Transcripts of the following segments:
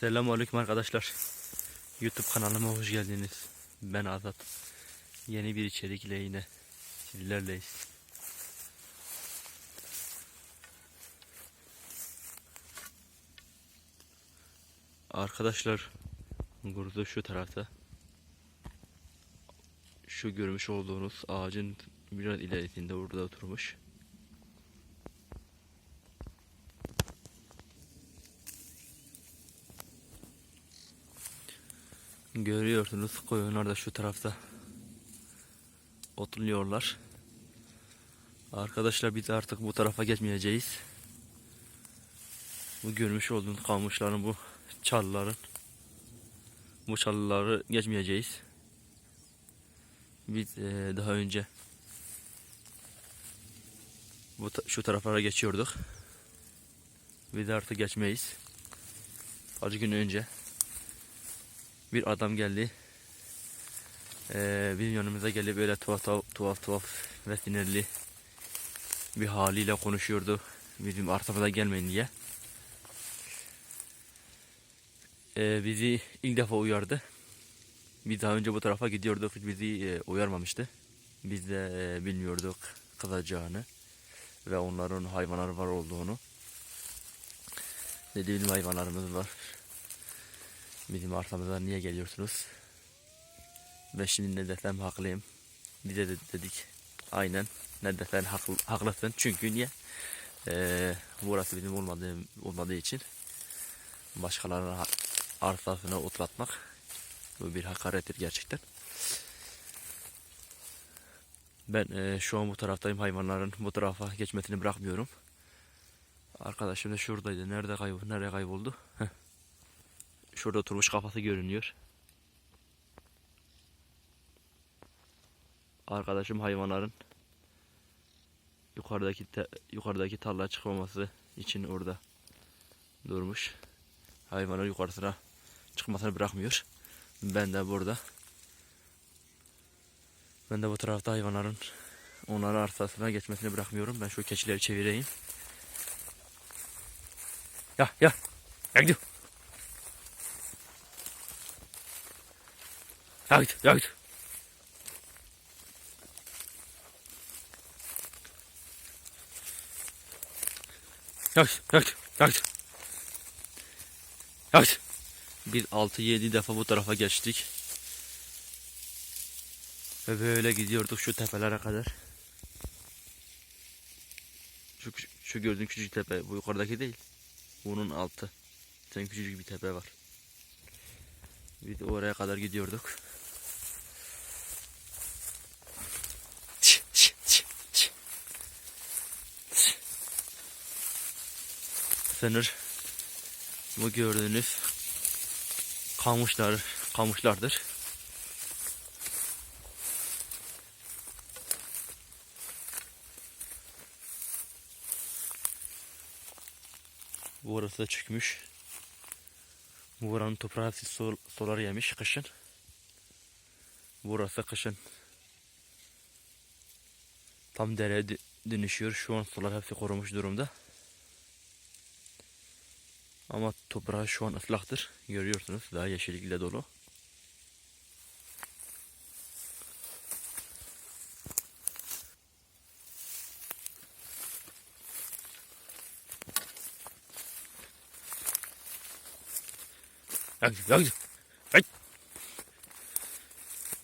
Selamünaleyküm arkadaşlar. YouTube kanalıma hoş geldiniz. Ben Azat. Yeni bir içerikle yine sizlerleyiz. Arkadaşlar burada şu tarafta şu görmüş olduğunuz ağacın biraz ilerisinde orada oturmuş. Görüyorsunuz koyunlar da şu tarafta otluyorlar. Arkadaşlar biz artık bu tarafa geçmeyeceğiz. Bu görmüş olduğunuz kamışların bu çalıların bu çalıları geçmeyeceğiz. Biz eee, daha önce bu şu taraflara geçiyorduk. Biz artık geçmeyiz. Kaç gün önce bir adam geldi. Ee, bizim yanımıza gelip böyle tuhaf tuhaf tuhaf, tuhaf ve sinirli bir haliyle konuşuyordu. Bizim arkamıza gelmeyin diye. Ee, bizi ilk defa uyardı. Biz daha önce bu tarafa gidiyorduk. Bizi e, uyarmamıştı. Biz de e, bilmiyorduk kızacağını ve onların hayvanları var olduğunu. Dedi bizim hayvanlarımız var. Bizim arkamızdan niye geliyorsunuz? Ve şimdi ne desem haklıyım. Bize de dedik aynen ne desen haklı, haklısın. Çünkü niye? Ee, burası bizim olmadığı, olmadığı için başkalarının arsasına otlatmak bu bir hakarettir gerçekten. Ben e, şu an bu taraftayım hayvanların bu tarafa geçmesini bırakmıyorum. Arkadaşım da şuradaydı. Nerede kayboldu? Nereye kayboldu? Heh. Şurada oturmuş kafası görünüyor. Arkadaşım hayvanların yukarıdaki yukarıdaki tarlaya çıkmaması için orada durmuş. Hayvanlar yukarısına çıkmasını bırakmıyor. Ben de burada. Ben de bu tarafta hayvanların onların arsasına geçmesini bırakmıyorum. Ben şu keçileri çevireyim. Ya ya. Ya gidiyor. Ya git, ya git. Ya git, ya git, ya git. Ya git. Biz 6-7 defa bu tarafa geçtik. Ve böyle gidiyorduk şu tepelere kadar. Şu, şu gördüğün küçücük tepe bu yukarıdaki değil. Bunun altı. Sen küçücük bir tepe var. Biz de oraya kadar gidiyorduk. Sınır bu gördüğünüz kamışlar, kamışlardır. Bu arası da çökmüş. Bu buranın toprağı sol, solar yemiş kışın. Burası kışın tam dereye dö- dönüşüyor. Şu an sular hepsi korumuş durumda. Ama toprağı şu an ıslaktır. Görüyorsunuz daha yeşillikle dolu.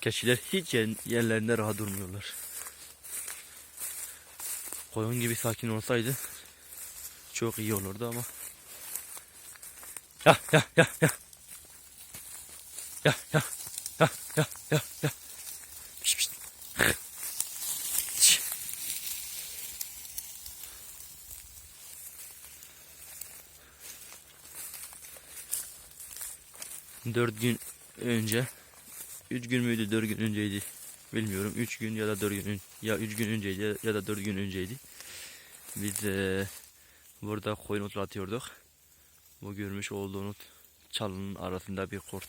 Keçiler hiç yer- yerlerinde rahat durmuyorlar. Koyun gibi sakin olsaydı çok iyi olurdu ama. Ya ya ya ya. Ya ya ya ya ya ya. Piş, piş. Dört gün önce Üç gün müydü dört gün önceydi bilmiyorum üç gün ya da dört gün ya üç gün önceydi ya- da dört gün önceydi biz eee, burada koyun otlatıyorduk bu görmüş olduğunuz çalının arasında bir kurt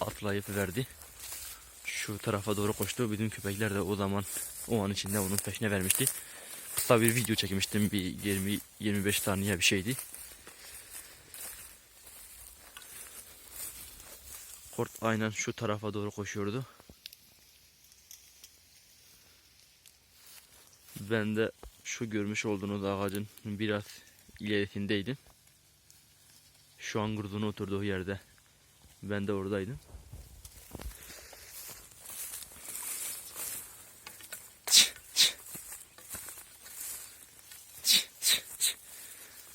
atlayıp verdi. Şu tarafa doğru koştu. Bizim köpekler de o zaman o an içinde onun peşine vermişti. Kısa bir video çekmiştim. Bir 20-25 saniye bir şeydi. Kurt aynen şu tarafa doğru koşuyordu. Ben de şu görmüş olduğunuz ağacın biraz ilerisindeydim. Şu an kurdun oturduğu yerde. Ben de oradaydım.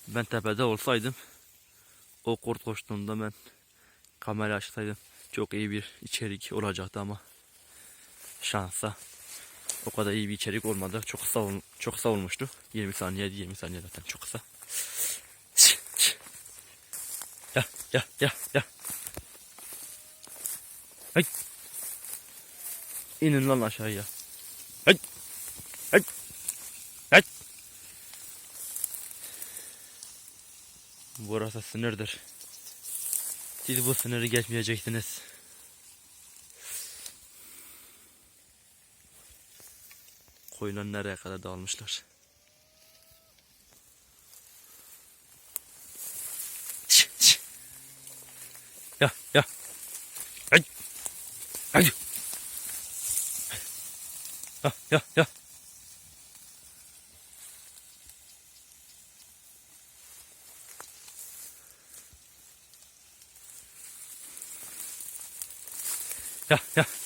Ben tepede olsaydım o kurt koştuğunda ben kamera açsaydım çok iyi bir içerik olacaktı ama şansa o kadar iyi bir içerik olmadı. Çok kısa çok kısa olmuştu. 20 saniyeydi 20 saniye zaten çok kısa. Ya ya ya ya. Hay. İnin lan aşağıya. Hay. Hay. Hay. Burası sınırdır. Siz bu sınırı geçmeyeceksiniz. Koyunlar nereye kadar dağılmışlar. Ya ya. Ay. Ay. Ya ya ya. Ya ya.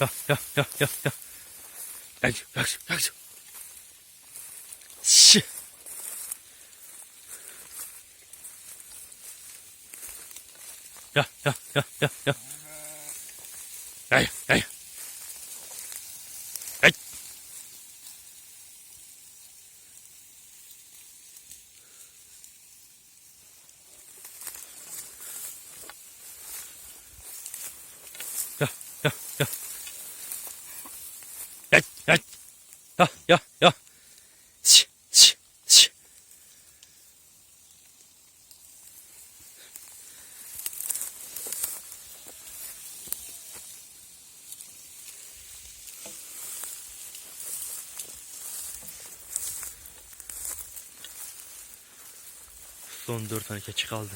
Ya ya ya ya ya. Ay, ay, ay. Şi. Ya ya ya ya ya. Ay ay. Ay. Ya ya ya. Ya ya. Ya ya ya. Şi şi şi. Son dört tane keçi kaldı.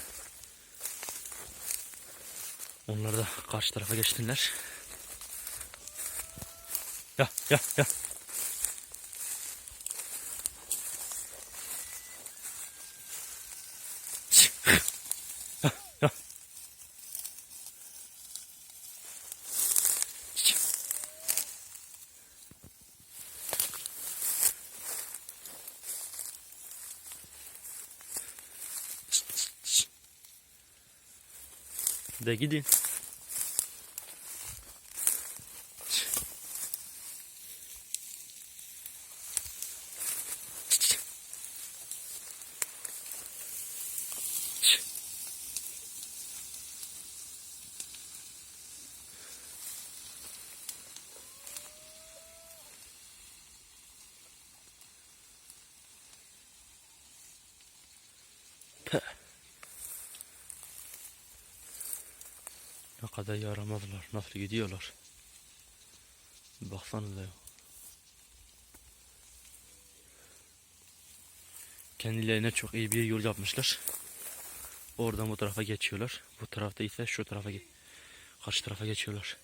Onlar da karşı tarafa geçtiler. Ya ya. Ya, De gidin. Ne kadar yaramazlar. Nasıl gidiyorlar. Baksanıza. Kendilerine çok iyi bir yol yapmışlar. Oradan bu tarafa geçiyorlar. Bu tarafta ise şu tarafa karşı tarafa geçiyorlar.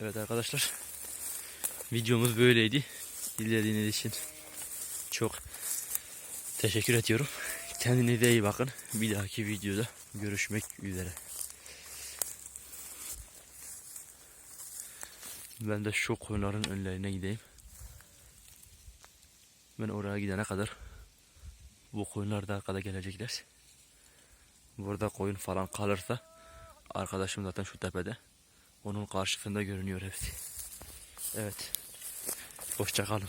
Evet arkadaşlar. Videomuz böyleydi. İzlediğiniz için çok Teşekkür ediyorum. Kendinize iyi bakın. Bir dahaki videoda görüşmek üzere. Ben de şu koyunların önlerine gideyim. Ben oraya gidene kadar bu koyunlar da arkada gelecekler. Burada koyun falan kalırsa arkadaşım zaten şu tepede. Onun karşısında görünüyor hepsi. Evet. Hoşça kalın.